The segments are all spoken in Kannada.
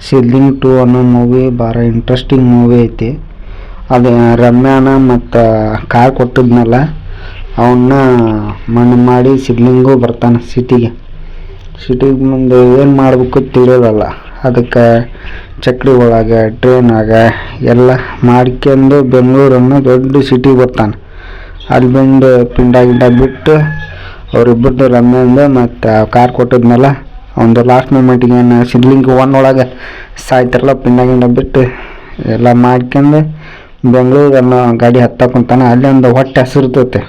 ಸಿದ್ಲಿಂಗ್ ಟು ಅನ್ನೋ ಮೂವಿ ಭಾಳ ಇಂಟ್ರೆಸ್ಟಿಂಗ್ ಮೂವಿ ಐತಿ. ಅದು, ರಮ್ಯಾನ ಮತ್ತು ಕಾರ್ ಕೊಟ್ಟಿದ್ನಲ್ಲ ಅವನ್ನ ಮಣ್ಣು ಮಾಡಿ ಸಿದ್ಲಿಂಗು ಬರ್ತಾನೆ ಸಿಟಿಗೆ ಸಿಟಿಗೆ ಮುಂದೆ ಏನು ಮಾಡಬೇಕು ತಿಳಿಯೋದಲ್ಲ. ಅದಕ್ಕೆ ಚಕ್ರಿ ಒಳಗೆ ಟ್ರೈನಾಗ ಎಲ್ಲ ಮಾಡ್ಕೊಂಡು ಬೆಂಗಳೂರನ್ನು ದೊಡ್ಡ ಸಿಟಿಗೆ ಬರ್ತಾನೆ. ಅಲ್ಲಿ ಬಂದು ಪಿಂಡ ಗಿಂಡ ಬಿಟ್ಟು ಅವರಿಬ್ಬರದ್ದು ರಮ್ಯಾಂದು ಮತ್ತು ಕಾರ್ ಕೊಟ್ಟಿದ್ನಲ್ಲ ಒಂದು ಲಾಸ್ಟ್ ಮೂಮೆಂಟಿಗೆ ಏನು ಸಿಡ್ಲಿಂಗ್ ಒನ್ ಒಳಗೆ ಸಾಯ್ತಾರಲ್ಲ ಪಿನ್ನಾಗಿಂದ ಬಿಟ್ಟು ಎಲ್ಲ ಮಾಡ್ಕೊಂಡು ಬೆಂಗಳೂರು ಗಾಡಿ ಹತ್ತಕ್ಕೆ ಅಲ್ಲಿ ಒಂದು ಹೊಟ್ಟೆ ಹಸಿರ್ತೈತೆ.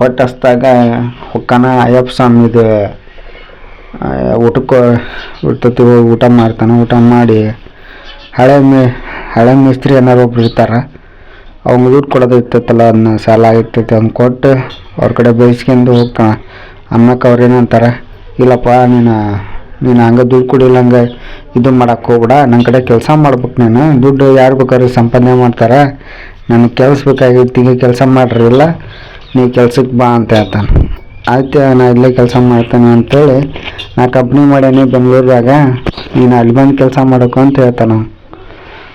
ಹೊಟ್ಟೆ ಹಸ್ದಾಗ ಹೊಕ್ಕನ ಅಯ್ಯಪ್ಪ ಸ್ವಾಮಿದು ಊಟಕ್ಕೆ ಇರ್ತೈತಿ ಹೋಗಿ ಊಟ ಮಾಡ್ತಾನೆ. ಊಟ ಮಾಡಿ ಹಳೆ ಮೇ, ಹಳೆ ಮೇಸ್ತ್ರಿ ಏನಾರು ಒಬ್ರು ಇರ್ತಾರೆ ಅವ್ನ ದುಡ್ಡು ಕೊಡೋದು ಇರ್ತೈತಲ್ಲ, ಅದನ್ನ ಸಾಲ ಆಗಿರ್ತೈತೆ ಅವ್ನು ಕೊಟ್ಟು ಅವ್ರ ಕಡೆ ಬೇಯಿಸ್ಕೊಂಡು ಹೋಗ್ತಾನೆ. ಅನ್ನಕ್ಕೆ ಅವ್ರು ಏನಂತಾರೆ ಇಲ್ಲಪ್ಪ, ನೀನು ನೀನು ಹಂಗೆ ದುಡ್ಡು ಕೊಡಿಲ್ಲ, ಹಂಗೆ ಇದು ಮಾಡಕ್ಕೆ ಹೋಗ್ಬೇಡ. ನನ್ನ ಕಡೆ ಕೆಲಸ ಮಾಡ್ಬೇಕು ನೀನು. ದುಡ್ಡು ಯಾರು ಬೇಕಾದ್ರೂ ಸಂಪಾದನೆ ಮಾಡ್ತಾರೆ. ನನಗೆ ಕೆಲಸ ಬೇಕಾಗಿತ್ತು ಕೆಲಸ ಮಾಡ್ರಿಲ್ಲ ನೀ ಕೆಲ್ಸಕ್ಕೆ ಬಾ ಅಂತ ಹೇಳ್ತಾನೆ. ಆಯ್ತು, ನಾ ಇಲ್ಲೇ ಕೆಲಸ ಮಾಡ್ತೇನೆ ಅಂತೇಳಿ ನಾ ಕಂಪ್ನಿ ಮಾಡೇನಿ ಬೆಂಗಳೂರಾಗ ನೀನು ಅಲ್ಲಿ ಬಂದು ಕೆಲಸ ಮಾಡಬೇಕು ಅಂತ ಹೇಳ್ತಾನೆ.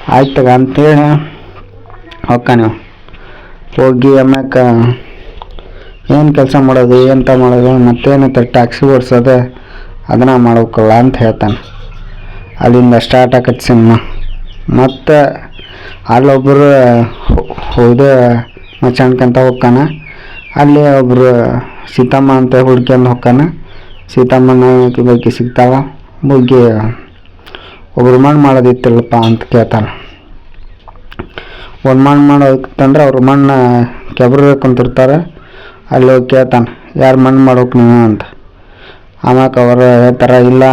ಆಯ್ತು ಅಂತೇಳಿ ಅವ. ಹೋಗಿ ಆಮ್ಯಾಕ ಏನು ಕೆಲಸ ಮಾಡೋದು ಎಂತ ಮಾಡೋದು ಮತ್ತೇನಂತ ಟ್ಯಾಕ್ಸಿ ಓಡಿಸೋದು, ಅದನ್ನ ಮಾಡ್ಬೇಕಲ್ಲ ಅಂತ ಹೇಳ್ತಾನೆ. ಅಲ್ಲಿಂದ ಸ್ಟಾರ್ಟ್ ಆಕತ್ತೆ ಸಿನಿಮಾ. ಮತ್ತು ಅಲ್ಲೊಬ್ಬರು ಹೋದ ಮಚಾಣ್ಕಂತ ಹೋಗ್ತಾನ. ಅಲ್ಲಿ ಒಬ್ಬರು ಸೀತಮ್ಮ ಅಂತ ಹುಡ್ಕೊಂಡು ಹೋಗ್ತಾನ. ಸೀತಮ್ಮನ ಬಗ್ಗೆ ಸಿಗ್ತಾವ ಬಗ್ಗೆ ಒಬ್ರು ಮಣ್ಣು ಮಾಡೋದಿತ್ತಲ್ಲಪ್ಪ ಅಂತ ಕೇಳ್ತಾನೆ ಒಂದು ಮಣ್ಣು ಮಾಡೋದಂದ್ರೆ ಅವ್ರ ಮಣ್ಣು ಕೆಬ್ರ ಕುಂತಿರ್ತಾರೆ. ಅಲ್ಲಿ ಹೋಗಿ ಕೇಳ್ತಾನೆ, ಯಾರು ಮಣ್ಣು ಮಾಡೋಕೆ ನೀವು ಅಂತ. ಆಮ್ಯಾಕೆ ಅವರು ಹೇಳ್ತಾರೆ, ಇಲ್ಲ,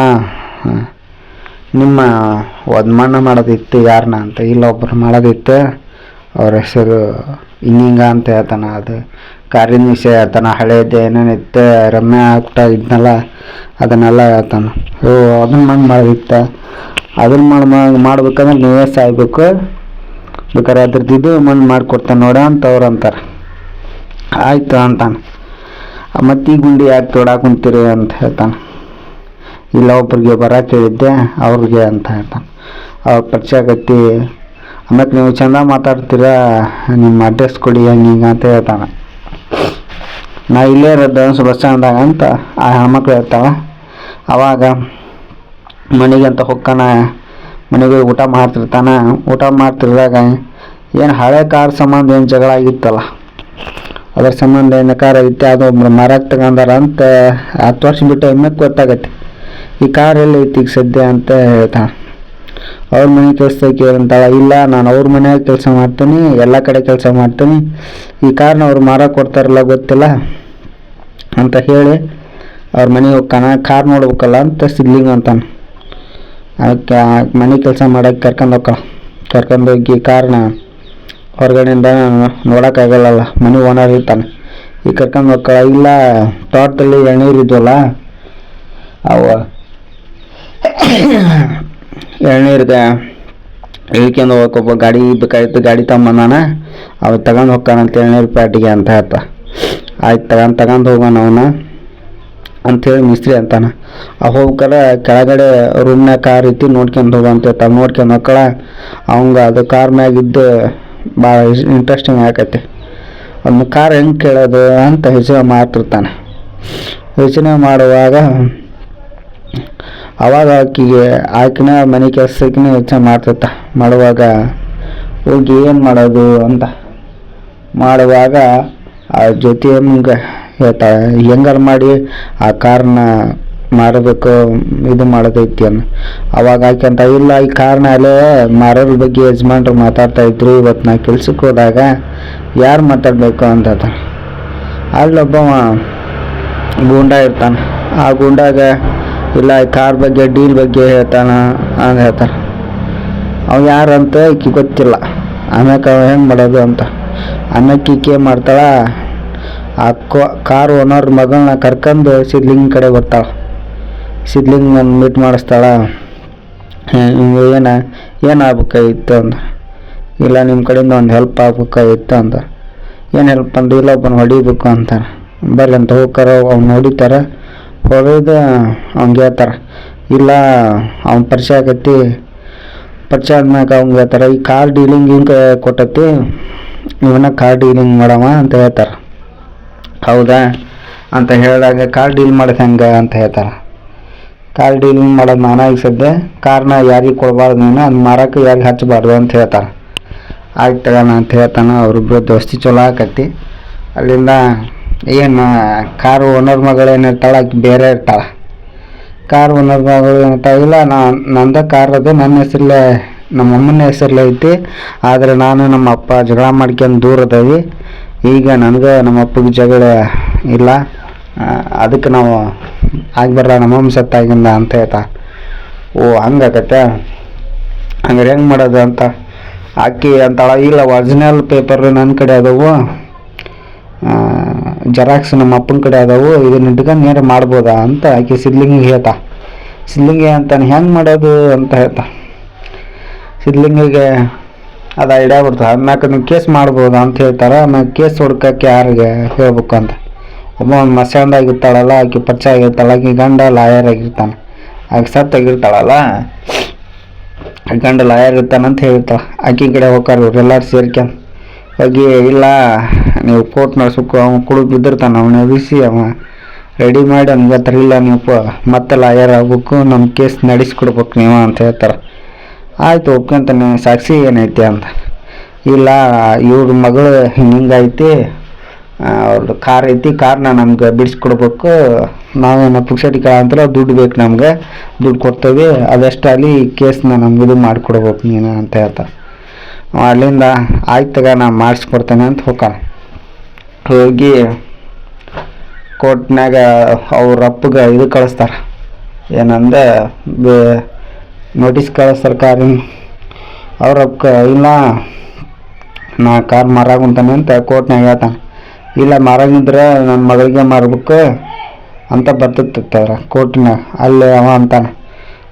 ನಿಮ್ಮ ಒಂದು ಮಣ್ಣು ಮಾಡೋದಿತ್ತು ಯಾರನ್ನ ಅಂತ, ಇಲ್ಲ ಒಬ್ರು ಮಾಡೋದಿತ್ತು. ಅವ್ರ ಹೆಸರು ಹಿಂಗಿಂಗ ಅಂತ ಹೇಳ್ತಾನೆ, ಅದು ಕಾರಿನ ವಿಷಯ ಹೇಳ್ತಾನೆ, ಹಳೇದು ಏನೇನಿತ್ತು, ರಮ್ಯಾ ಆಗ್ತಾ ಇದನ್ನೆಲ್ಲ ಅದನ್ನೆಲ್ಲ ಹೇಳ್ತಾನೆ. ಓ ಅದನ್ನ ಮಣ್ಣು ಮಾಡೋದಿತ್ತು? ಅದನ್ನ ಮಾಡಿ ಮಾಡ್ಬೇಕಂದ್ರೆ ನೀವೇ ಸಾಯ್ಬೇಕು. ಬೇಕಾದ್ರೆ ಅದ್ರದ್ದು ಇದು ಮಣ್ಣು ಮಾಡಿಕೊಡ್ತಾನೆ ನೋಡ ಅಂತ ಅವ್ರು ಅಂತಾರೆ. ಆಯ್ತು ಅಂತಾನೆ. ಮತ್ತು ಈ ಗುಂಡಿ ಯಾಕೆ ತೊಡಾಕ್ ಕುಂತೀರಿ ಅಂತ ಹೇಳ್ತಾನೆ. ಇಲ್ಲ, ಒಬ್ರಿಗೆ ಬರಕ್ಕೆ ಹೇಳಿದ್ದೆ ಅವ್ರಿಗೆ ಅಂತ ಹೇಳ್ತಾನೆ. ಅವ್ರ ಪರಿಚಯ ಆಗತ್ತಿ ಆಮೇಲೆ ನೀವು ಚಂದ ಮಾತಾಡ್ತೀರಾ, ನಿಮ್ಮ ಅಡ್ರೆಸ್ ಕೊಡಿ, ಹಿಂಗೆ ಅಂತ ಹೇಳ್ತಾನೆ. ನಾ ಇಲ್ಲೇ ಇರೋದು ಬಸ್ ಸ್ಟ್ಯಾಂಡ್ದಾಗ ಅಂತ ಆ ಹೆಣ್ಮಕ್ಳು ಹೇಳ್ತಾವ. ಅವಾಗ ಮನೆಗೆ ಅಂತ ಹೊಕ್ಕಾನ, ಮನೆಗೆ ಊಟ ಮಾಡ್ತಿರ್ತಾನೆ. ಊಟ ಮಾಡ್ತಿರ್ದಾಗ ಏನು ಹಳೆ ಕಾರ್ ಸಂಬಂಧ, ಏನು ಜಗಳ ಆಗಿತ್ತಲ್ಲ. ಅದ್ರ ಸಂಬಂಧ ಏನು ಕಾರ್ ಐತೆ, ಅದು ಒಬ್ರು ಮಾರಾಟ ತಗೊಂಡಾರ ಅಂತ ಹತ್ತು ವರ್ಷ ಬಿಟ್ಟು ಎಮ್ಮೆ ಗೊತ್ತಾಗತ್ತೆ. ಈ ಕಾರ್ ಎಲ್ಲಿ ಐತಿ ಈಗ ಸದ್ಯ ಅಂತ ಹೇಳ್ತಾನೆ ಅವ್ರ ಮನೆ ಕೆಲಸಕ್ಕೆ ಕೇಳಂತಾಳ ಇಲ್ಲ, ನಾನು ಅವ್ರ ಮನೆಯಾಗ ಕೆಲಸ ಮಾಡ್ತೀನಿ, ಎಲ್ಲ ಕಡೆ ಕೆಲಸ ಮಾಡ್ತೀನಿ. ಈ ಕಾರ್ನ ಅವ್ರು ಮಾರಕ್ಕೆ ಕೊಡ್ತಾರಲ್ಲ ಗೊತ್ತಿಲ್ಲ ಅಂತ ಹೇಳಿ ಅವ್ರ ಮನೆಗೆ ಹೋಗ್ತಾನ ಕಾರ್ ನೋಡ್ಬೇಕಲ್ಲ ಅಂತ ಸಿಗ್ಲಿಂಗ್ ಅಂತಾನೆ. ಅದಕ್ಕೆ ಮನೆ ಕೆಲಸ ಮಾಡಕ್ಕೆ ಕರ್ಕೊಂಡು ಹೋಗ್ಕ. ಕರ್ಕೊಂಡು ಹೋಗಿ ಕಾರ್ನ ಹೊರಗಡೆಯಿಂದ ನೋಡೋಕ್ಕಾಗಲ್ಲಲ್ಲ, ಮನೆ ಓನರ್ ಇರ್ತಾನೆ. ಈ ಕರ್ಕೊಂಡು ಹೋಗ್ಕಳ ಇಲ್ಲ, ತೋಟದಲ್ಲಿ ಎಳ್ನೀರು ಇದ್ವಲ್ಲ, ಅವ ಎಳ್ನೀರ್ಗೆ ಇಳ್ಕೊಂಡು ಹೋಗಕ್ಕೆ ಒಬ್ಬ ಗಾಡಿ ಬೇಕಾಗಿತ್ತು ಗಾಡಿ ತಗೊಂಬಂದಾನ ಅವ ತಗೊಂಡು ಹೋಗ್ತಾನಂತ ಎಳ್ನೀರು ಪ್ಯಾಟಿಗೆ ಅಂತ ಹೇಳ್ತ. ಆಯ್ತು, ತಗೊಂಡು ತಗೊಂಡು ಹೋಗೋಣ ಅವನ ಅಂಥೇಳಿ ಮಿಸ್ತ್ರಿ ಅಂತಾನ. ಆ ಹೋಗ್ಬೇಕಾರೆ ಕೆಳಗಡೆ ರೂಮ್ನಾಗ ಕಾರ್ ಐತಿ ನೋಡ್ಕೊಂಡು ಹೋಗು ಅಂತ ಹೇಳ್ತಾವ ನೋಡ್ಕೊಂಡು ಹೋಗ್ಕಳ ಅವಂಗ ಅದು ಕಾರ್ ಮ್ಯಾಗ ಇದ್ದು ಭಾಳ ಇಂಟ್ರೆಸ್ಟಿಂಗ್ ಆಕೈತಿ ಒಂದು ಕಾರ್ ಹೆಂಗೆ ಕೇಳೋದು ಅಂತ ಯೋಚನೆ ಮಾಡ್ತಿರ್ತಾನೆ ಯೋಚನೆ ಮಾಡುವಾಗ ಅವಾಗ ಆಕಿಗೆ, ಆಕಿನ ಮನೆ ಕೆಲಸಕ್ಕೆ ಯೋಚನೆ ಮಾಡ್ತಿರ್ತ ಮಾಡುವಾಗ ಹೋಗಿ ಏನು ಮಾಡೋದು ಅಂತ. ಮಾಡುವಾಗ ಆ ಜೊತೆ ಹೆಂಗೆ ಹೇಳ್ತಾಳೆ, ಹೆಂಗಾರು ಮಾಡಿ ಆ ಕಾರ್ನ ಮಾರಬೇಕು ಇದು ಮಾಡೋದೈತಿ ಅನ್ನ ಅವಾಗ ಆಕಂತ ಇಲ್ಲ, ಈ ಕಾರಣ ಅಲ್ಲೇ ಮಾರೋದ್ರ ಬಗ್ಗೆ ಯಜಮಾನ್ರು ಮಾತಾಡ್ತಾ ಇದ್ರು ಇವತ್ತು ನಾ ಕೆಲ್ಸಕ್ಕೆ ಹೋದಾಗ ಯಾರು ಮಾತಾಡಬೇಕು ಅಂತ ಅಲ್ಲೊಬ್ಬ ಗೂಂಡ ಇರ್ತಾನೆ. ಆ ಗೂಂಡಾಗ, ಇಲ್ಲ, ಈ ಕಾರ್ ಬಗ್ಗೆ, ಡೀಲ್ ಬಗ್ಗೆ ಹೇಳ್ತಾನ ಅಂತ ಹೇಳ್ತಾರೆ ಅವ ಯಾರಂತ ಈಕೆ ಗೊತ್ತಿಲ್ಲ. ಆಮ್ಯಾಕ ಅವ ಹೆಂಗೆ ಮಾಡೋದು ಅಂತ. ಆಮ್ಯಾಕೆ ಈಕೆ ಮಾಡ್ತಾಳ, ಆ ಕಾರ್ ಓನರ್ ಮಗಳನ್ನ ಕರ್ಕೊಂಡು ಸಿದ್ಲಿಂಗ್ ಕಡೆ ಬರ್ತಾಳ ಸಿದ್ಲಿಂಗ್ ಮೀಟ್ ಮಾಡಿಸ್ತಾಳ. ಹಿಂಗೆ ಏನ ಏನು ಆಗ್ಬೇಕಾಗಿತ್ತು ಅಂದ. ಇಲ್ಲ ನಿಮ್ಮ ಕಡೆಯಿಂದ ಒಂದು ಹೆಲ್ಪ್ ಆಗ್ಬೇಕಾಗಿತ್ತು ಅಂದ. ಏನು ಹೆಲ್ಪ್ ಅಂದ್ರೆ ಇಲ್ಲ, ಒಬ್ಬನ ಹೊಡಿಬೇಕು ಅಂತಾರೆ ಬರ್ರಿ ಅಂತ ಹೋಗ್ಕರ ಅವ್ನು ಹೊಡಿತಾರೆ. ಹೊಡೆದು ಅವ್ನಿಗೆ ಹೇಳ್ತಾರೆ. ಇಲ್ಲ, ಅವ್ನ ಪರಿಚಯ ಆಗೈತಿ. ಪರಿಚಯ ಆದ್ಮ್ಯಾಗ ಅವ್ನು ಹೇಳ್ತಾರೆ, ಈ ಕಾರ್ ಡೀಲಿಂಗ್ ಹಿಂಗೆ ಕೊಟ್ಟತಿ, ಇವನ್ನ ಕಾರ್ ಡೀಲಿಂಗ್ ಮಾಡವ ಅಂತ ಹೇಳ್ತಾರೆ. ಹೌದಾ? ಅಂತ ಹೇಳಿದಾಗ ಕಾರ್ ಡೀಲ್ ಮಾಡೋದು ಹೆಂಗೆ? ಅಂತ ಹೇಳ್ತಾರೆ. ಕಾರ್ ಡೀಲಿಂಗ್ ಮಾಡೋದು ನಾನು ಈಗ ಕಾರ್ನ ಯಾರಿಗೆ ಕೊಡಬಾರ್ದು ನೀನು ಅದು ಮಾರಕ್ಕೆ ಯಾರಿಗೆ ಹಚ್ಚಬಾರ್ದು ಅಂತ ಹೇಳ್ತಾರೆ. ಆಯ್ತು ತಗೋಣ ಅಂತ ಹೇಳ್ತಾನೆ ಅವರಿಬ್ಬರು ದೋಸ್ತಿ ಚಲೋ ಆಕತಿ ಅಲ್ಲಿಂದ ಏನು, ಕಾರು ಓನರ್ ಮಗಳು ಏನಿರ್ತಾಳೆ ಆಕೆ ಬೇರೆ ಇರ್ತಾಳೆ. ಕಾರ್ ಓನರ್ ಮಗಳು ಏನಿರ್ತಾಳೆ ಇಲ್ಲ ನಾ, ನಂದ ಕಾರ್ ಅದು, ನನ್ನ ಹೆಸರಲ್ಲೇ, ನಮ್ಮ ಅಮ್ಮನ ಹೆಸರಲ್ಲೇ ಐತಿ. ಆದರೆ ನಾನು ನಮ್ಮ ಅಪ್ಪ ಜಗಳ ಮಾಡ್ಕೊಂಡು ದೂರ ಈಗ ನನಗೆ ನಮ್ಮ ಅಪ್ಪಗೆ ಜಗಳ ಇಲ್ಲ. ಅದಕ್ಕೆ ನಾವು ಆಗಿ ಬರಲ್ಲ ನಮ್ಮಮ್ಮ ಸತ್ತಾಗಿಂದ ಅಂತ ಹೇಳ್ತಾ. ಓ ಹಂಗಾಗತ್ತೆ ಹಂಗಾರೆ ಹೆಂಗೆ ಮಾಡೋದು ಅಂತ? ಆಕಿ ಅಂತಾಳ ಇಲ್ಲ ಒರಿಜಿನಲ್ ಪೇಪರ್ ನನ್ನ ಕಡೆ ಅದಾವು. ಜೆರಾಕ್ಸ್ ನಮ್ಮ ಅಪ್ಪನ ಕಡೆ ಅದಾವು. ಇದನ್ನ ಇಟ್ಕೊಂಡು ನೇರ ಮಾಡ್ಬೋದಾ ಅಂತ ಆಕಿ ಸಿದ್ಲಿಂಗಿಗೆ ಹೇಳ್ತಾ. ಸಿದ್ಲಿಂಗಿ ಅಂತಾನೆ, ಹೆಂಗೆ ಮಾಡೋದು? ಅಂತ ಹೇಳ್ತಾ. ಸಿದ್ಲಿಂಗಿಗೆ ಅದು ಐಡಿಯಾ ಬರ್ತದೆ ಆಮ್ಯಾಕ ನೀವು ಕೇಸ್ ಮಾಡ್ಬೋದಾ? ಅಂತ ಹೇಳ್ತಾರೆ. ಆಮ್ಯಾಗ ಕೇಸ್ ಹುಡ್ಕಕ್ಕೆ ಯಾರಿಗೆ ಹೇಳ್ಬೇಕು? ಅಂತ. ಒಬ್ಬ ಮಸಂದ ಮಸ್ಯಾಂದಾಗಿರ್ತಾಳಲ್ಲ ಆಕೆ ಪಚ್ಚ ಆಗಿರ್ತಾಳೆ ಆಕೆ ಗಂಡ ಲಾಯರ್ ಆಗಿರ್ತಾನೆ ಆಕೆ ಸತ್ತಾಗಿರ್ತಾಳಲ್ಲ ಗಂಡ ಲಾಯರ್ ಇರ್ತಾನಂತ ಹೇಳ್ತಾಳೆ ಆಕೆ ಕಡೆ ಹೋಗಾರ ಇವರೆಲ್ಲರೂ ಸೇರ್ಕೊಂಡು ಹೋಗಿ, ಇಲ್ಲ, ನೀವು ಕೋರ್ಟ್ ನಡ್ಸಕ್ಕೆ ಅವನು ಕುಡಿದು ಬಿದ್ದಿರ್ತಾನೆ, ಅವನ ಎಬ್ಬಿಸಿ ಅವ. ರೆಡಿ ಮಾಡಿ ಅವ್ನಿಗೆ ತರಲಿಲ್ಲ ನೀವು ಪ- ಮತ್ತೆ ಲಾಯರ್ ಆಗ್ಬೇಕು ನಮ್ಮ ಕೇಸ್ ನಡೆಸ್ಕೊಡ್ಬೇಕು ನೀವು ಅಂತ ಹೇಳ್ತಾರೆ. ಆಯ್ತು, ಒಪ್ಕೊಂತಾನೆ, ಸಾಕ್ಷಿ ಏನೈತಿ ಅಂತ. ಇಲ್ಲ, ಇವ್ರ ಮಗಳು ಹಿಂಗೈತಿ ಅವ್ರದ್ದು ಕಾರ್ ಐತಿ ಕಾರ್ನ ನಮ್ಗೆ ಬಿಡಿಸ್ಕೊಡ್ಬೇಕು. ನಾವೇನು ಪುಕ್ಷಟಿ ಅಂತಲ್ಲ ದುಡ್ಡು ಬೇಕು ನಮ್ಗೆ. ದುಡ್ಡು ಕೊಡ್ತೇವೆ ಅದಷ್ಟಲ್ಲಿ ಕೇಸ್ನ ನಮ್ಗೆ ಇದು ಮಾಡಿಕೊಡ್ಬೇಕು ನೀನು ಅಂತ ಹೇಳ್ತ. ಅಲ್ಲಿಂದ ಆಯ್ತು ನಾನು ಮಾಡಿಸ್ಕೊಡ್ತೇನೆ ಅಂತ ಹೋಗ ಹೋಗಿ ಕೋರ್ಟ್ನಾಗ ಅವ್ರ ಅಪ್ಪಗೆ ಇದು ಕಳಿಸ್ತಾರೆ. ಏನಂದ್ರೆ, ಬೇ ನೋಟಿಸ್ ಕಳಿಸ್ತಾರೆ ಕಾರಿನ ಅವ್ರ ಅಪ್ಪ ಇಲ್ಲ, ನಾ ಕಾರ್ ಮಾರಾಗುಂತಾನೆ ಅಂತ ಕೋರ್ಟ್ನಾಗ ಹೇಳ್ತಾನೆ. ಇಲ್ಲ ಮಾರಂಗಿದ್ರೆ ನನ್ನ ಮಗಳಿಗೆ ಮಾರ್ಬೇಕು ಅಂತ ಬರ್ತಿರ್ತಾರೆ ಕೋರ್ಟಿನ. ಅಲ್ಲಿ ಅವ ಅಂತಾನೆ.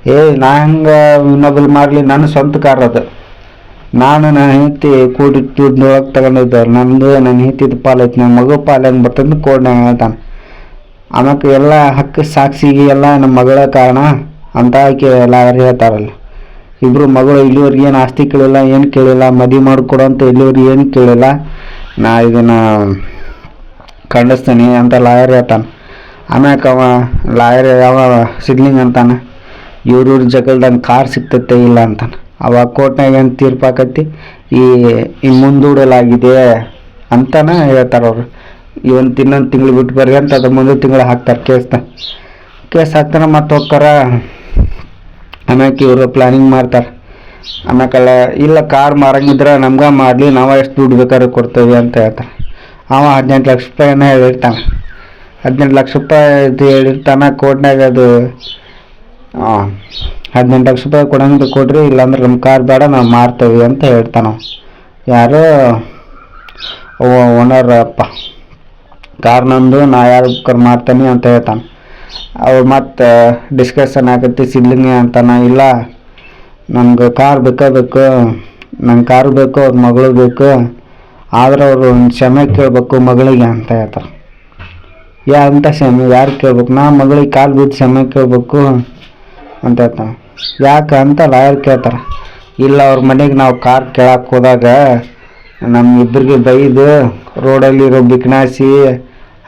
ಏ, ನಾ ಹೆಂಗೆ ಇನ್ನೊಬ್ಬರು ಮಾಡಲಿ? ನನ್ನ ಸ್ವಂತ ಕಾರ್ ಅದು. ನಾನು ನನ್ನ ಹೆಂಡತಿ ಕೂಡಿ ಒಳಗೆ ತಗೊಂಡಿದ್ದೆ ನಂದು ನನ್ನ ಹೆಂಡತಿದ ಪಾಲು ನನ್ನ ಮಗು ಪಾಲು ಹೆಂಗೆ ಬರ್ತಂದು ಕೋರ್ಟ್ನಾಗ ಹೇಳ್ತಾನೆ. ಆಮೇಲೆ ಎಲ್ಲ ಹಕ್ಕು ಸಾಕ್ಷಿಗೆ ಎಲ್ಲ ನಮ್ಮ ಮಗಳ ಕಾರಣ ಅಂತ ಆಕೆ ಲಾಯರ್ ಹೇಳ್ತಾರಲ್ಲ. ಇಬ್ಬರು ಮಗಳು ಇಲ್ಲಿವರೆಗೆ ಏನು ಆಸ್ತಿ ಕೇಳಿಲ್ಲ, ಏನು ಕೇಳಿಲ್ಲ ಮದುವೆ ಮಾಡಿಕೊಡು ಅಂತ ಇಲ್ಲಿವರೆಗೆ ಏನು ಕೇಳಿಲ್ಲ. ನಾ ಇದನ್ನ ಖಂಡಿಸ್ತೀನಿ ಅಂತ ಲಾಯರ್ ಹೇಳ್ತಾನೆ. ಆಮ್ಯಾಕ ಅವ ಲಾಯರ್ ಯಾವ ಸಿಗ್ಲಿಂಗ್ ಅಂತಾನೆ? ಇವ್ರ ಇವ್ರ ಜಗಲ್ದಂಗೆ ಕಾರ್ ಸಿಗ್ತೈತೆ ಇಲ್ಲ ಅಂತಾನೆ. ಅವ ಕೋರ್ಟ್ನಾಗ ಏನು ತೀರ್ಪು ಈ ಈ ಮುಂದೂಡಲಾಗಿದೆ ಅಂತಾನೆ ಹೇಳ್ತಾರೆ ಅವರು. ಇವನ್ ಇನ್ನೊಂದು ತಿಂಗಳು ಬಿಟ್ಟು ಬರ್ರಿ ಅಂತ ಅದು ಮುಂದೆ ತಿಂಗಳು ಹಾಕ್ತಾರೆ ಕೇಸ್ನ. ಕೇಸ್ ಹಾಕ್ತಾನೆ ಮತ್ತೆ ಹೋಗ್ತಾರ. ಆಮ್ಯಾಕೆ ಇವರು ಪ್ಲಾನಿಂಗ್ ಮಾಡ್ತಾರೆ. ಆಮ್ಯಾಕಲ್ಲ ಇಲ್ಲ ಕಾರ್ ಮಾರಂಗಿದ್ರೆ ನಮ್ಗೆ ಮಾಡಲಿ, ನಾವು ಎಷ್ಟು ದುಡ್ಡು ಬೇಕಾದ್ರೆ ಕೊಡ್ತೇವೆ ಅಂತ ಹೇಳ್ತಾರೆ. ಅವ ಹದಿನೆಂಟು ಲಕ್ಷ ರೂಪಾಯಿನ ಹೇಳಿರ್ತಾನೆ. ಹದಿನೆಂಟು ಲಕ್ಷ ರೂಪಾಯಿ ಇದು ಹೇಳಿರ್ತಾನೆ, ಕೋರ್ಟ್ನಾಗ ಅದು ಹದಿನೆಂಟು ಲಕ್ಷ ರೂಪಾಯಿ ಕೊಡಂಗಿದ್ರೆ ಕೊಡ್ರಿ, ಇಲ್ಲಾಂದ್ರೆ ನಮ್ಮ ಕಾರ್ ಬೇಡ, ನಾವು ಮಾರ್ತೇವೆ ಅಂತ ಹೇಳ್ತಾನೆ. ಯಾರು ಓನರ್ ಅಪ್ಪ. ಕಾರ್ ನಂದು, ನಾ ಯಾರು ಕರ್ ಮಾಡ್ತೇನೆ ಅಂತ ಹೇಳ್ತಾನೆ. ಅವ್ರು ಮತ್ತೆ ಡಿಸ್ಕಷನ್ ಆಗತ್ತೆ ಸಿದ್ಲಿಂಗಿ ಅಂತಾನೆ, ಇಲ್ಲ ನಮ್ಗೆ ಕಾರ್ ಬೇಕೇ ಬೇಕು, ನಂಗೆ ಕಾರ್ ಬೇಕು, ಅವ್ರ ಮಗಳು ಬೇಕು ಆದ್ರೆ ಅವರು ಕ್ಷಮೆ ಕೇಳಬೇಕು ಮಗಳಿಗೆ ಅಂತ ಹೇಳ್ತಾರೆ. ಯಾ ಅಂತ ಕ್ಷಮೆ, ಯಾರು ಕೇಳ್ಬೇಕು? ನಾ ಮಗಳಿಗೆ ಕಾಲು ಬಿದ್ದು ಕ್ಷಮೆ ಕೇಳಬೇಕು ಅಂತ ಹೇಳ್ತಾನೆ. ಯಾಕೆ ಅಂತ ಲಾಯರ್ ಕೇಳ್ತಾರೆ. ಇಲ್ಲ, ಅವ್ರ ಮನೆಗೆ ನಾವು ಕಾರ್ ಕೇಳಕ್ಕೆ ಹೋದಾಗ ನಮ್ಮ ಇಬ್ಬರಿಗೆ ಬೈದು ರೋಡಲ್ಲಿರೋ ಬಿಕ್ನಾಸಿ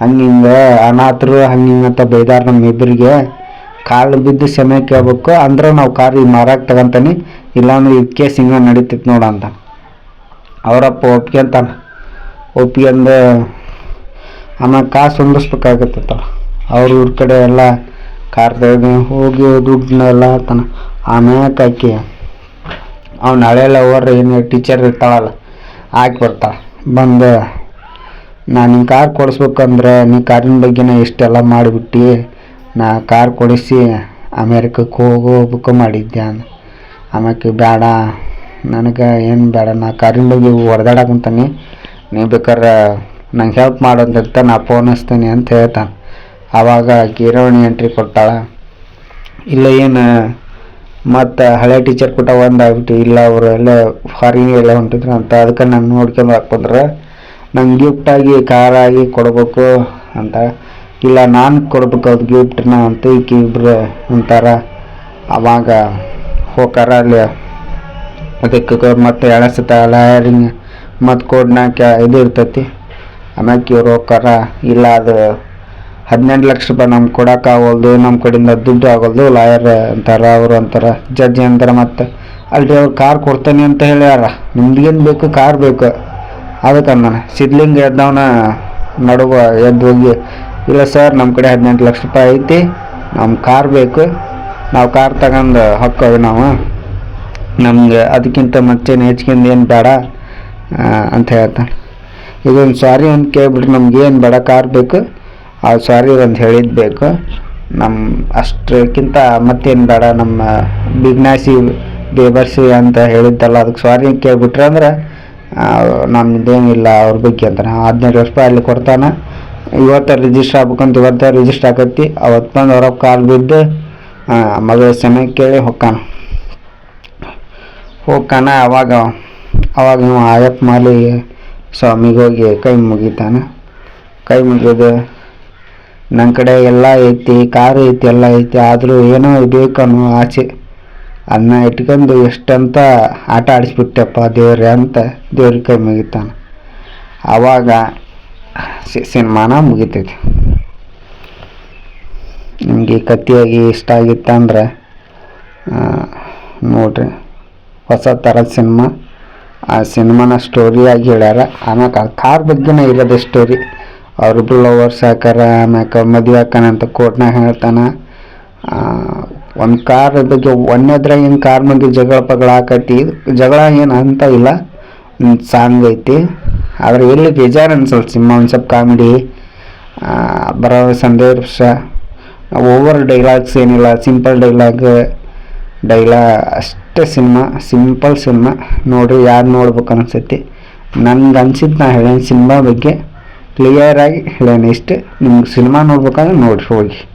ಹಂಗೆ ಹಿಂಗೆ ಅನಾಥರು ಹಂಗೆ ಅಂತ ಬೈದಾರ ನಮ್ಮ ಇಬ್ಬರಿಗೆ ಕಾಲು ಬಿದ್ದು ಕ್ಷಮೆ ಕೇಳ್ಬೇಕು, ಅಂದ್ರೆ ನಾವು ಕಾರ್ ಈಗ ಮಾರಾಕ್ ತಗೊಂತಾನೆ, ಇಲ್ಲಾಂದ್ರೆ ಇದಕ್ಕೆ ಕೇಸ್ ಹಿಂಗೆ ನಡೀತೈತೆ ನೋಡ ಅಂತ. ಅವರಪ್ಪ ಒಪ್ಕೊಂತಾನೆ ಒಪ್ಕೊಂಡು ಆಮೇಲೆ ಕಾಸು ಹೊಂದಿಸ್ಬೇಕಾಗತ್ತ ಅವ್ರ ಇವ್ರ ಕಡೆ ಎಲ್ಲ ಕಾರ್ದಾಗ ಹೋಗಿ ದುಡ್ಡನ್ನೆಲ್ಲ ಹಾಕ್ತಾನೆ. ಆಮ್ಯಾಕೆ ಹಾಕಿ ಅವ್ನು ಹಳೆಲ್ಲ ಓರ್ ಏನು ಟೀಚರ್ ಇರ್ತಾವಲ್ಲ ಹಾಕಿ ಬರ್ತಾ ಬಂದು ನಾನು ನಿನ್ನ ಕಾರ್ ಕೊಡಿಸ್ಬೇಕಂದ್ರೆ ನೀ ಕಾರಿನ ಬಗ್ಗೆನೇ ಇಷ್ಟೆಲ್ಲ ಮಾಡಿಬಿಟ್ಟು. ನಾ ಕಾರ್ ಕೊಡಿಸಿ ಅಮೇರಿಕಕ್ಕೆ ಹೋಗೋ ಬುಕ್ ಮಾಡಿದ್ದೆ ಅಂದ. ಆಮ್ಯಾಕೆ ಬೇಡ ನನಗೆ ಏನು ಬೇಡ, ನಾ ಕಾರಿನ ಬಗ್ಗೆ ಹೊಡೆದಾಡಕ್ಕೆ ಕುಂತಾನೆ ನೀ ಬೇಕಾದ್ರೆ ನಂಗೆ ಹೆಲ್ಪ್ ಮಾಡೋದಂತ ನಾ ಫೋನ್ ಹಚ್ತೀನಿ ಅಂತ ಹೇಳ್ತಾನೆ ಆವಾಗ ಕೀರವಣಿ ಎಂಟ್ರಿ ಕೊಡ್ತಾಳೆ ಇಲ್ಲ ಏನು, ಮತ್ತು ಹಳೆ ಟೀಚರ್ ಕೂಟ ಒಂದು ಆಗ್ಬಿಟ್ಟು, ಇಲ್ಲ ಅವರು ಎಲ್ಲ ಫಾರಿನ್ ಎಲ್ಲ ಹೊಂಟಿದ್ರು ಅಂತ, ಅದಕ್ಕೆ ನಾನು ನೋಡ್ಕೊಂಡು ಹಾಕ್ಕೊಂಡ್ರೆ ನಂಗೆ ಗಿಫ್ಟಾಗಿ ಕಾರಾಗಿ ಕೊಡಬೇಕು ಅಂತ. ಇಲ್ಲ ನಾನು ಕೊಡ್ಬೇಕು ಅದು ಗಿಫ್ಟ್ನ ಅಂತ ಈಕಿ ಇಬ್ಬರು ಅಂತಾರ. ಆವಾಗ ಹೋಗಾರ ಅಲ್ಲಿ ಅದಕ್ಕೆ ಮತ್ತೆ ಎಳಸತ ಲಾಯರಿಂಗ್ ಮತ್ತು ಕೋಡ್ನಾಗ ಇದು ಇರ್ತೈತಿ. ಆಮ್ಯಾಕೆ ಇವ್ರು ಹೋಗ್ಕಾರ ಇಲ್ಲ ಅದು ಹದಿನೆಂಟು ಲಕ್ಷ ರೂಪಾಯಿ ನಮ್ಗೆ ಕೊಡೋಕ್ಕಾಗಲ್ದು ನಮ್ಮ ಕಡೆಯಿಂದ ದುಡ್ಡು ಆಗೋಲ್ದು ಲಾಯರ್ ಅಂತಾರ, ಅವರು ಅಂತಾರ, ಜಡ್ಜ್ ಅಂತಾರೆ ಮತ್ತು. ಅಲ್ಲಿ ಅವ್ರು ಕಾರ್ ಕೊಡ್ತೇನೆ ಅಂತ ಹೇಳ್ಯಾರ. ನಿಮ್ಗೇನು ಬೇಕು ಕಾರ್ ಬೇಕು. ಅದಕ್ಕೆ ಅಂದಾನ ಸಿದ್ಲಿಂಗ್ ಎದ್ದವನ ನಡುವ ಎದ್ದು ಹೋಗಿ, ಇಲ್ಲ ಸರ್ ನಮ್ಮ ಕಡೆ ಹದಿನೆಂಟು ಲಕ್ಷ ರೂಪಾಯಿ ಐತಿ ನಮ್ಮ ಕಾರ್ ಬೇಕು. ನಾವು ಕಾರ್ ತಗೊಂಡು ಹೊಕ್ಕವಿ ನಾವು. ನಮ್ಗೆ ಅದಕ್ಕಿಂತ ಮತ್ತೇನು ಹೆಚ್ಚಿಗಿಂದ ಏನು ಬೇಡ ಅಂತ ಹೇಳ್ತಾನೆ. ಇದೊಂದು ಸಾರಿ ಒಂದು ಕೇಳ್ಬಿಟ್ರೆ ನಮ್ಗೆ ಏನು ಬೇಡ, ಕಾರ್ ಬೇಕು, ಆ ಸಾರಿ ಒಂದು ಹೇಳಿದ್ದು ಬೇಕು. ನಮ್ಮ ಅಷ್ಟಕ್ಕಿಂತ ಮತ್ತೇನು ಬೇಡ, ನಮ್ಮ ಬಿಗ್ನಾಸಿ ಬೇಬರ್ಸಿ ಅಂತ ಹೇಳಿದ್ದಲ್ಲ, ಅದಕ್ಕೆ ಸಾರಿ ಕೇಳ್ಬಿಟ್ರೆ ಅಂದ್ರೆ ನಮ್ಮದೇನಿಲ್ಲ ಅವ್ರ ಬಗ್ಗೆ ಅಂತಾನೆ. ಹದಿನೈದು ರೂಪಾಯಿ ಅಲ್ಲಿ ಕೊಡ್ತಾನೆ. ಇವತ್ತು ರಿಜಿಸ್ಟರ್ ಆಗ್ಬೇಕಂತ ಇವತ್ತು ರಿಜಿಸ್ಟರ್ ಆಗತ್ತಿ ಅವತ್ತು ಬಂದು ಅವ್ರ ಕಾಲ್ ಬಿದ್ದು ಮದುವೆ ಸಮಯ ಕೇಳಿ ಹೊಕ್ಕಾನ. ಹೋಗ್ಕಾನ ಅವಾಗ ಅವಾಗ ನೀವು ಆಯಪ್ಪ ಮಾಲಿ ಸ್ವಾಮಿಗೆ ಹೋಗಿ ಕೈ ಮುಗಿತಾನೆ. ಕೈ ಮುಗಿದು ನನ್ನ ಕಡೆ ಎಲ್ಲ ಐತಿ, ಕಾರು ಐತಿ, ಎಲ್ಲ ಐತಿ, ಆದರೂ ಏನೋ ಬೇಕನ್ನೋ ಆಚೆ ಅನ್ನ ಇಟ್ಕೊಂಡು ಎಷ್ಟಂತ ಆಟ ಆಡಿಸ್ಬಿಟ್ಟೆಪ್ಪ ದೇವ್ರೆ ಅಂತ ದೇವ್ರಿಗೆ ಕೈ ಮುಗಿತಾನೆ. ಆವಾಗ ಸಿನಿಮಾನ ಮುಗಿತೈತಿ. ನಿಮಗೆ ಕತ್ತಿಯಾಗಿ ಇಷ್ಟ ಆಗಿತ್ತಂದ್ರೆ ನೋಡ್ರಿ. ಹೊಸ ಥರದ ಸಿನಿಮಾ. ಆ ಸಿನಿಮಾನ ಸ್ಟೋರಿಯಾಗಿ ಹೇಳ್ಯಾರ. ಆಮ್ಯಾಕ ಆ ಕಾರ್ ಬಗ್ಗೆನೇ ಇರೋದು ಸ್ಟೋರಿ ಅವ್ರಿಬ್ರು ಲವರ್ಸ್ ಹಾಕಾರ ಆಮ್ಯಾಕ ಮದುವೆ ಹಾಕನಂತ ಕೋರ್ಟ್ನಾಗ ಹೇಳ್ತಾನೆ. ಒಂದು ಕಾರ್ ಬಗ್ಗೆ ಒಂದೇದ್ರಾಗ ಏನು ಕಾರ್ ಬಗ್ಗೆ ಜಗಳ ಪಗಳ ಜಗಳ ಏನು ಅಂತ ಇಲ್ಲ. ಸಾಂಗ್ ಐತಿ. ಆದ್ರೆ ಎಲ್ಲಿ ಬೇಜಾರು ಅನ್ಸಲ್ಲ ಸಿನಿಮಾ ಒಂದು ಸ್ವಲ್ಪ ಕಾಮಿಡಿ. ಬರೋ ಸಂದೇಶ ಓವರ್ ಡೈಲಾಗ್ಸ್ ಏನಿಲ್ಲ, ಸಿಂಪಲ್ ಡೈಲಾಗ್. ಡೈಲಾ ಅಷ್ಟೇ ಸಿನಿಮಾ, ಸಿಂಪಲ್ ಸಿನಿಮಾ. ನೋಡ್ರಿ ಯಾರು ನೋಡ್ಬೇಕು ಅನಿಸ್ತೈತಿ. ನನ್ಗೆ ಅನ್ಸಿದ್ದು ನಾ ಹೇಳೇನು ಸಿನಿಮಾ ಬಗ್ಗೆ ಕ್ಲಿಯರಾಗಿ ಹೇಳೇನು ಇಷ್ಟು. ನಿಮ್ಗೆ ಸಿನಿಮಾ ನೋಡ್ಬೇಕಾದ್ರೆ ನೋಡಿರಿ ಹೋಗಿ.